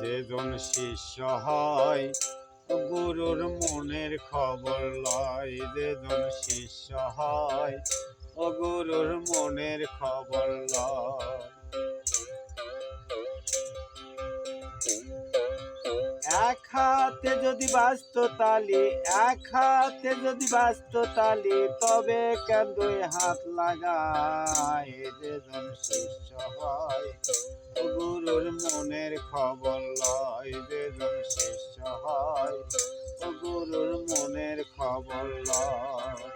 যেজন শিষ্য হয়, গুরুর মনের খবর লয়। যেজন শিষ্য হয় ও গুরুর মনের খবর লয়। এক হাতে যদি বাস্ত তালি এক হাতে যদি বাস্ত তালি তবে কেন দুই হাত লাগায়? যেজন শিষ্য হয়, গুরুর মনের খবর লয়। যেজন শিষ্য হয়, গুরুর মনের খবর লয়।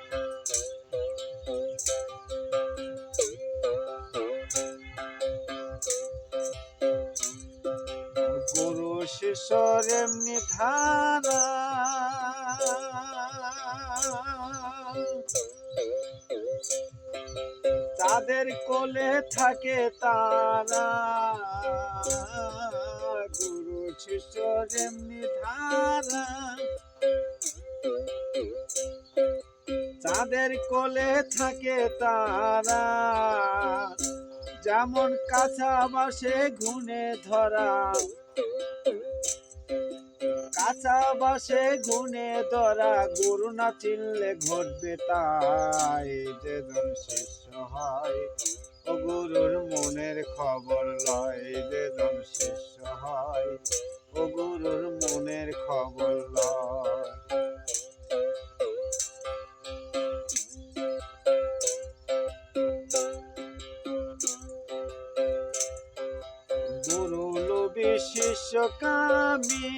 শিষ্যর এমনি ধারা। তাদের কোলে থাকে তারা। গুরু শিষ্যর এমনি ধারা। তাদের কোলে থাকে তারা। যেমন কাঁচা বাসে ঘুনে ধরা। কাঁচা বাসে গুনে ধরা গুরু না চিনলে ঘটবে তাই যেজন শিষ্য হয়। ও গুরুর মনের খবর লয় যেজন শিষ্য হয়। ও গুরুর মনের খবর কামী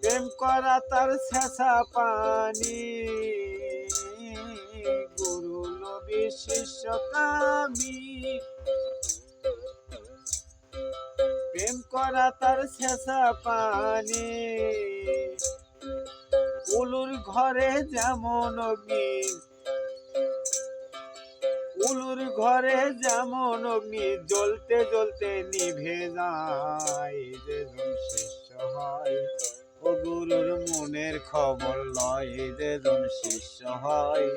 প্রেম করা তার শেষা পানি। গুরু লোভী শিষ্য প্রেম করা তার শেষা পানি। উলুর ঘরে যেমন অগ্নি উলুর ঘরে যেমন অগ্নি জ্বলতে জ্বলতে নিভে যায় শিষ্য হয় ও গুরুর মনের খবর লয় যেজন শিষ্য হয়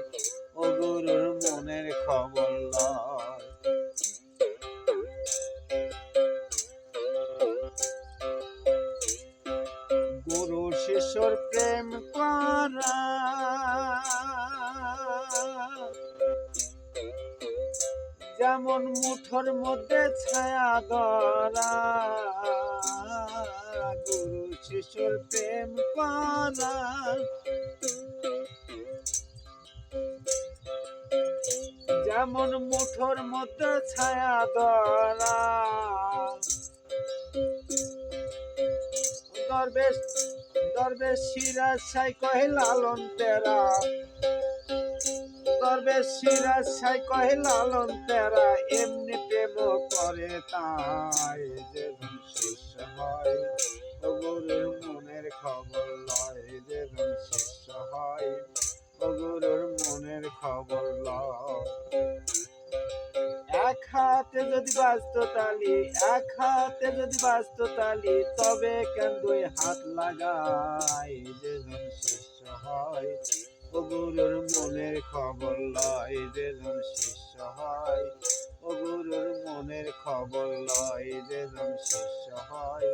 ও গুরুর মনের খবর লয়। গুরু, শিষ্যর প্রেম যেমন মুঠোর মধ্যে ছায়া ধরা, গুরু শিশুর প্রেম করা। যেমন মুঠোর মধ্যে ছায়া ধরা, দরবেশ দরবেশ সিরাজ সাই কহে লালন তেরা। সিরাজ সাই কহে, লালন তেরা এমনি প্রেম করে তাই যে শিষ্য হয়। ও মনের খবর লয় যে শিষ্য হয়। গুরুর মনের খবর লয়। এক হাতে যদি বাস্ত তালি, এক হাতে যদি বাস্ত তালি, তবে কেন দুই হাত লাগাই যেজন শিষ্য হয়? ও গুরুর মনের খবর লয় যেজন শিষ্য হয়। ও গুরুর মনের খবর লয় যেজন শিষ্য হয়।